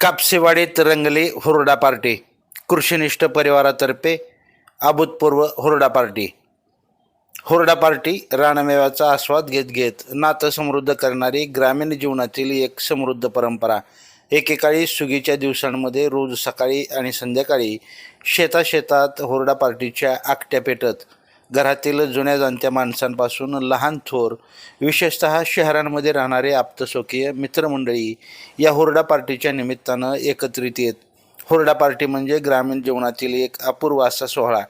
कापसेवाडीत रंगली हुरडा पार्टी कृषीनिष्ठ परिवारातर्फे अभूतपूर्व हुरडा पार्टी. हुरडा पार्टी रानमेव्याचा आस्वाद घेत घेत नातं समृद्ध करणारी ग्रामीण जीवनातील एक समृद्ध परंपरा. एकेकाळी सुगीच्या दिवसांमध्ये रोज सकाळी आणि संध्याकाळी शेताशेतात हुरडा पार्टीच्या आकट्या पेटत घरातील जुन्या जाणत्या माणसांपासून लहान थोर विशेषतः शहरांमध्ये राहणारे आप्तस्वकीय मित्रमंडळी या हुरडा पार्टीच्या निमित्तानं एकत्रित येत. हुरडा पार्टी म्हणजे ग्रामीण जीवनातील एक अपूर्व असा सोहळा.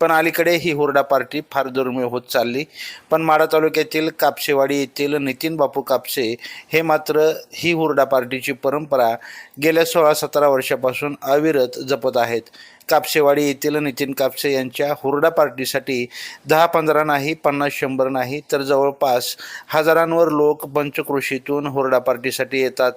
पण अलीकडे ही हुरडा पार्टी फार दुर्मिळ होत चालली. पण माडा तालुक्यातील कापसेवाडी येथील नितीन बापू कापसे हे मात्र ही हुरडा पार्टीची परंपरा गेल्या सोळा सतरा वर्षापासून अविरत जपत आहेत. कापसेवाडी येथील नितीन कापसे यांच्या हुरडा पार्टीसाठी दहा पंधरा नाही पन्नास शंभर नाही तर जवळपास हजारांवर लोक पंचकृषीतून हुरडा पार्टीसाठी येतात.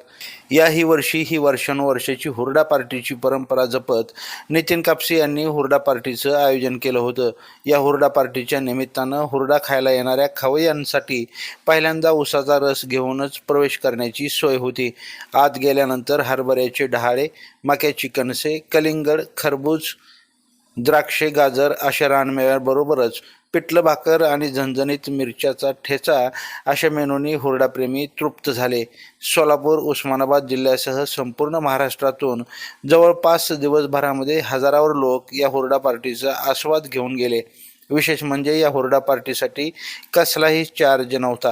या ही वर्षी ही वर्षानुवर्षाची हुरडा पार्टीची परंपरा जपत नितीन कापसे यांनी हुरडा पार्टीचं आयोजन केलं होतं. या हुरडा पार्टीच्या निमित्तानं हुरडा खायला येणाऱ्या खवय्यांसाठी पहिल्यांदा उसाचा रस घेऊनच प्रवेश करण्याची सोय होती. आत गेल्यानंतर हरभऱ्याचे डहाळे मक्याची कणसे कलिंगड खरबूज द्राक्षे गाजर अशा रानमेव्याबरोबरच पिठलं भाकर आणि झणझणीत मिरच्याचा ठेचा अशा मेनूंनी हुरडाप्रेमी तृप्त झाले. सोलापूर उस्मानाबाद जिल्ह्यासह संपूर्ण महाराष्ट्रातून जवळपास दिवसभरामध्ये हजारावर लोक या हुरडा पार्टीचा आस्वाद घेऊन गेले. विशेष म्हणजे या हुरडा पार्टीसाठी कसलाही चार्ज नव्हता.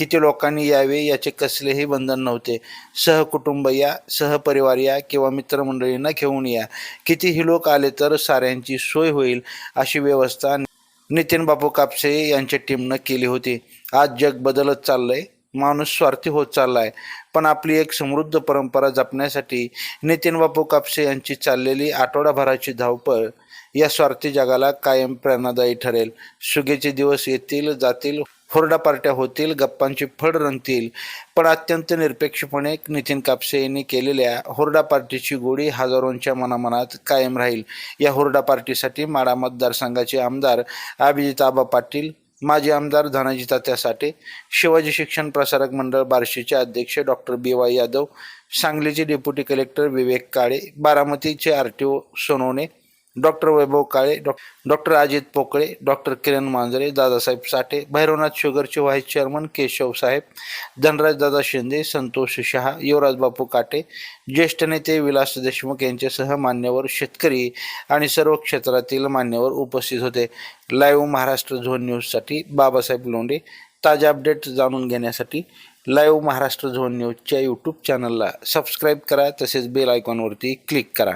किती लोकांनी यावे याचे कसलेही बंधन नव्हते. सहकुटुंब या सहपरिवार या किंवा मित्रमंडळींना घेऊन या. कितीही लोक आले तर साऱ्यांची सोय होईल अशी व्यवस्था नितीन बापू कापसे यांच्या टीमनं केली होती. आज जग बदलत चाललंय माणूस स्वार्थी होत चालला आहे पण आपली एक समृद्ध परंपरा जपण्यासाठी नितीन बापू कापसे यांची चाललेली आठवडाभराची धावपळ या स्वार्थी जगाला कायम प्रेरणादायी ठरेल. सुगेचे दिवस येतील जातील. हुरडा पार्ट्या होतील गप्पांची फड रंगतील. पण अत्यंत निरपेक्षपणे नितीन कापसे यांनी केलेल्या हुरडा पार्टीची गोडी हजारोंच्या मनामनात कायम राहील. या हुरडा पार्टीसाठी माडा मतदारसंघाचे आमदार अभिजित आबा पाटील माजी आमदार धनाजी तात्या साठे शिवाजी शिक्षण प्रसारक मंडळ बार्शीचे अध्यक्ष डॉक्टर बी वाय यादव सांगलीचे डेप्युटी कलेक्टर विवेक काळे बारामतीचे R T O Sonawane doctor Vaibhav Kale डॉ डॉक्टर अजित पोकळे डॉक्टर किरण मांजरे दादासाहेब साठे भैरवनाथ शुगरचे व्हाईस चेअरमन केशव साहेब धनराज दादा शिंदे संतोष शहा युवराज बापू काटे ज्येष्ठ नेते विलास देशमुख यांच्यासह मान्यवर शेतकरी आणि सर्व क्षेत्रातील मान्यवर उपस्थित होते. लाईव्ह महाराष्ट्र झोन न्यूजसाठी बाबासाहेब लोंढे. ताज्या अपडेट जाणून घेण्यासाठी लाईव्ह महाराष्ट्र झोन न्यूजच्या यूट्यूब चॅनलला सबस्क्राईब करा तसेच बेल आयकॉनवरती क्लिक करा.